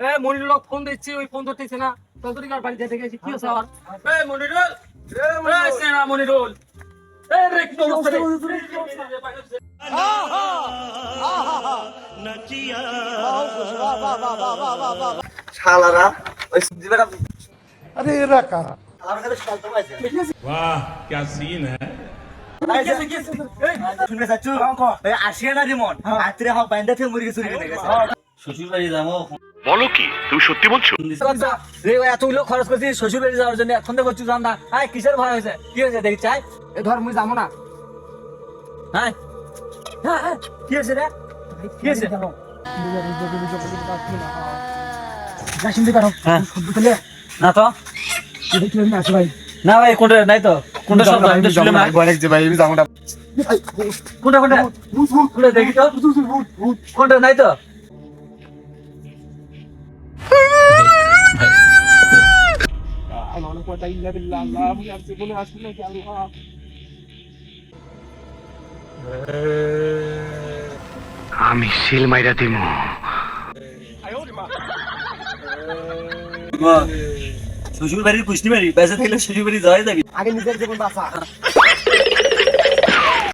এ Monirul phone দিচ্ছি ওই phone ধরতেছে না। ফোন কার বাড়িতে থেকে হ্যাঁ, হ্যাঁ। মুরগি চুরি কি শ্বশুর বাড়ি যাব। বলো কি তুমি সত্যি বলছো? এতগুলো খরচ করছি শ্বশুর বাড়ি যাওয়ার জন্য এখন তো করছি জান না হ্যাঁ কিসের ভয় হয়েছে? কি হয়েছে দেখি চাই? এ ধর মুই যাব না। হ্যাঁ হ্যাঁ, হ্যাঁ, কি হয়েছে রে? কি হয়েছে? যা শুনতে পারো হ্যাঁ। না তো। ভাই। না ভাই কোনটা? নাই তো। কোনটা শব্দ আমি তো শুনলাম না। অনেক যে ভাই আমি যাব না। কোনটা কোনটা? কোনটা দেখি তো? কোনটা নাই তো? আমি সিল মাইরা দিমু। শ্বশুর বাড়ির কুষ্টি বাড়ি পয়সা থাকলে শ্বশুর বাড়ি যাওয়াই যাবি। আগে নিজের জীবন বাঁচা।